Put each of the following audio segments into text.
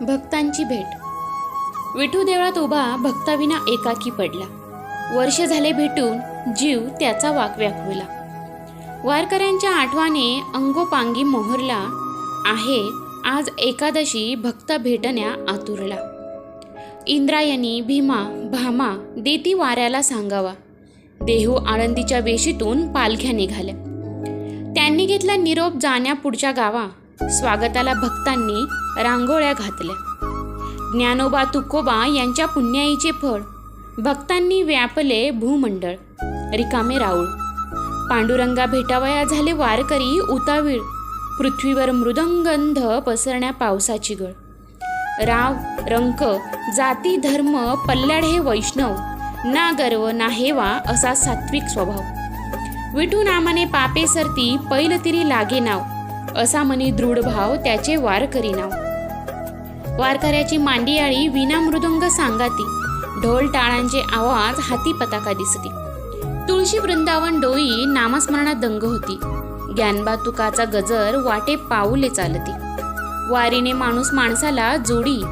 भक्तांची भेट. विठू देवळात उभा भक्ताविना एकाकी पडला. वर्ष झाले भेटून जीव त्याचा वाकव्याकुला वारकऱ्यांच्या आठवाने अंगोपांगी मोहरला. आहे आज एकादशी भक्त भेटण्या आतुरला. इंद्रायणी भीमा भामा देती वाऱ्याला सांगावा. देहू आळंदीच्या वेशीतून पालख्या निघाल्या. त्यांनी घेतला निरोप जाण्या पुढच्या गावा. स्वागताला भक्तांनी रांगोळ्या घातल्या. ज्ञानोबा तुकोबा यांच्या पुण्याईचे फळ. भक्तांनी व्यापले भूमंडळ. रिकामे राऊळ. पांडुरंगा भेटावया झाले वारकरी उतावीळ. पृथ्वीवर मृदंगंध पसरण्या पावसाची गळ. राव रंक जाती धर्म पल्ल्याढे वैष्णव. ना गर्व ना हेवा असा सात्विक स्वभाव. विठू नामाने पापे सरती पैलतिरी लागे नाव. असा मनी दृढ भाव त्याचे वारकरी नाव. वारकऱ्याची मांडियाळी विना मृदुंग सांगाती. ढोल टाळांचे आवाज हाती पताका दिसती. तुळशी वृंदावन डोई नामस्मरणात दंग होती. ज्ञानबा तुकाचा गजर वाटे पाऊले चालती. वारीने माणूस माणसाला जोडी.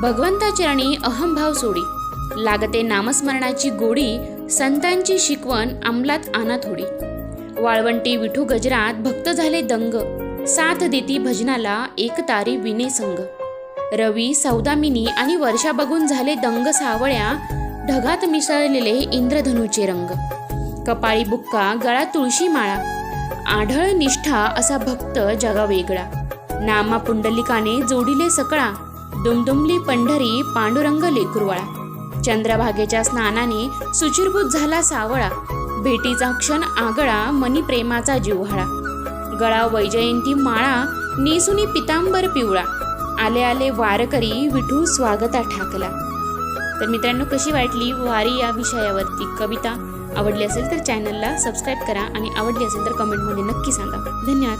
भगवंता चरणी अहंभाव सोडी. लागते नामस्मरणाची गोडी संतांची शिकवण अंमलात आणा थोडी. वाळवंटी विठू गजरात भक्त झाले दंग. साथ देती भजनाला एक तारी विने संग. रवी सौदामिनी आणि वर्षा बघून झाले दंग सावळ्या ढगात मिसळलेले इंद्रधनुचे रंग. कपाळी बुक्का गळा तुळशी माळा. आढळ निष्ठा असा भक्त जगा वेगळा. नामा पुंडलिकाने जोडिले सकळा. दुमदुमली पंढरी पांडुरंग लेकुरवाळा. चंद्रभागेच्या स्नानाने सुचिरभूत झाला सावळा. भेटीचा क्षण आगळा मनी प्रेमाचा जिव्हाळा. गळा वैजयंती माळा नेसुनी पितांबर पिवळा. आले आले वारकरी विठू स्वागता ठाकला. तर मित्रांनो कशी वाटली वारी या विषयावरती कविता? आवडली असेल तर चॅनलला सबस्क्राईब करा आणि आवडली असेल तर कमेंटमध्ये नक्की सांगा. धन्यवाद.